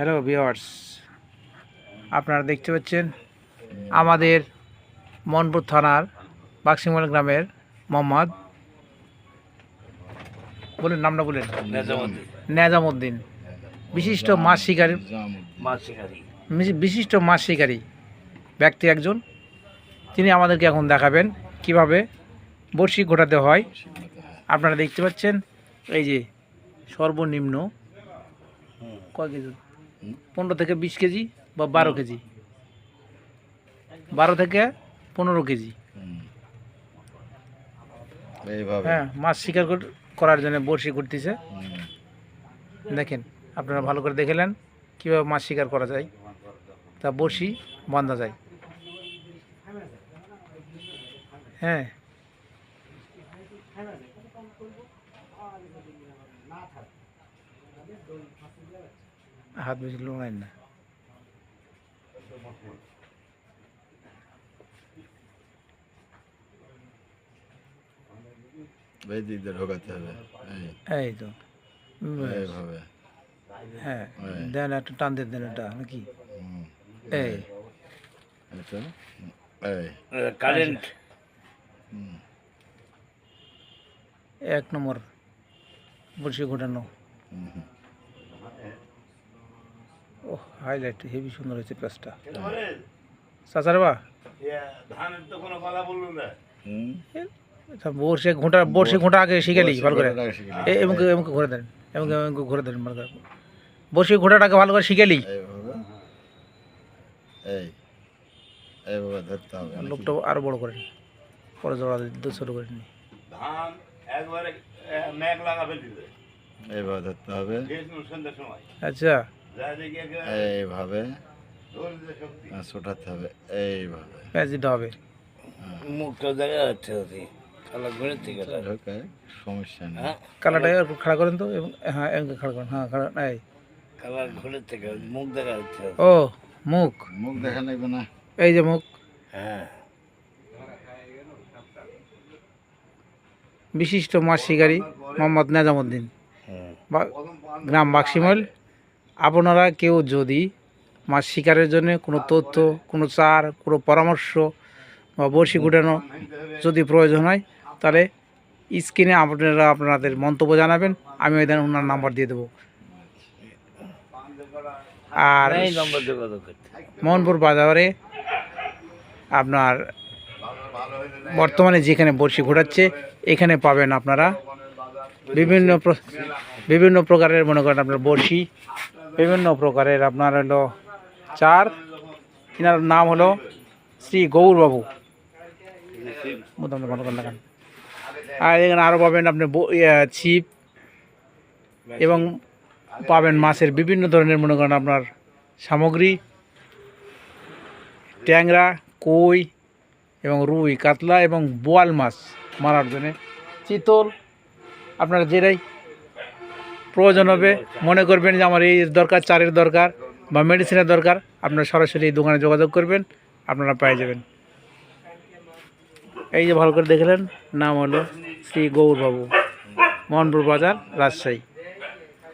Hello viewers আপনারা দেখতে পাচ্ছেন আমাদের মনপুর থানার বাক্সিমাল গ্রামের মোহাম্মদ বলেন নামটা বলেন। নেজামুদ্দিন। বিশিষ্ট মাছ শিকারী। মাছ শিকারি। বিশিষ্ট মাছ শিকারী ব্যক্তি একজন। তিনি আমাদেরকে এখন দেখাবেন কীভাবে বড়শি ঘোটাতে হয়। আপনারা দেখতে পাচ্ছেন এই যে সর্বনিম্ন কয় কেজি? পনেরো থেকে বিশ কেজি বা বারো কেজি। বারো থেকে পনেরো কেজি। হ্যাঁ মাছ শিকার করার জন্য বড়শি ঘুরতেছে হুম। দেখেন আপনারা ভালো করে দেখেলেন কীভাবে মাছ শিকার করা যায়। তা বড়শি বাঁধা যায়। হ্যাঁ। হাত বেশি লোড়ায় না ঢোকাতে হবে এই এই তো। এইভাবে হ্যাঁ এই। দেন একটা টান দিয়ে দেন এটা নাকি হুম। এই এটা এই কারেন্ট হুম। এক নম্বর বড়শি ঘোটানো হুম, হুম। ও হাইলাইট হেভি সুন্দর হয়েছে পেঁচটা চাচারে বা। ধানের তো কোনো কথা বলল না। হুম। তা বড়শি ঘোঁটা বড়শি ঘোঁটা আগে শিখালি ভালো করে। ঘোড়াটাকে এ- এমনকি এমনকি ঘুরে দেন এমনকি এমনকি ঘুরে দেন ভালো করে। বড়শি ঘোঁটাটাকে ভালো করে হবে। নাকি? লোকটা আরও বড় করে পরে জোড়া দিয়ে ছোটো করে নি। ধান একবারে আহ, মেঘ লাগাবে দিবে। এইভাবে ধরতে হবে। আচ্ছা। এইভাবে ছোটাতে হবে এইভাবে। প্যাঁচ দিতে হবে মুখটা দেখা যাচ্ছে থেকে ঢোকায় সমস্যা নেই। হ্যাঁ। খাড়া করেন তো এবং হ্যাঁ খাড়া করেন। হ্যাঁ খাড়া ঘুরে থেকে মুখ দেখা যাচ্ছে ও মুখ। মুখ দেখা লাগবে না। এই যে মুখ। হ্যাঁ। বিশিষ্ট মাছ শিকারী মোহাম্মদ নেজামুদ্দিন গ্রাম বাক্সিমল। আপনারা কেউ যদি মাছ শিকারের জন্য কোনো তথ্য কোনো চার কোনো পরামর্শ বা বড়শি গুটানো যদি প্রয়োজন হয় তাহলে স্ক্রিনে আপনারা আপনাদের মন্তব্য জানাবেন আমি ওই দিন ওনার নাম্বার দিয়ে দেবো। আর মোহনপুর বাজারে আপনার বর্তমানে যেখানে বড়শি ঘোরাচ্ছে এখানে পাবেন আপনারা বিভিন্ন বিভিন্ন প্রকারের মনে করেন আপনার বড়শি বিভিন্ন প্রকারের আপনার হলো চার এনার নাম হলো শ্রী গৌরবাবু। লাগান আর এখানে আরও পাবেন আপনি ছিপ এবং পাবেন মাছের বিভিন্ন ধরনের মনে করেন আপনার সামগ্রী। ট্যাংরা, কই এবং রুই, কাতলা এবং বোয়াল মাছ মারার জন্যে। চিতল, আপনারা যেটাই প্রয়োজন হবে। মনে করবেন যে আমার এই দরকার চারের দরকার বা মেডিসিনের দরকার, আপনারা সরাসরি এই দোকানে যোগাযোগ করবেন, আপনারা পেয়ে যাবেন। এই যে ভালো করে দেখলেন, নাম হলো শ্রী গৌরবাবু, মোহনপুর বাজার, রাজশাহী।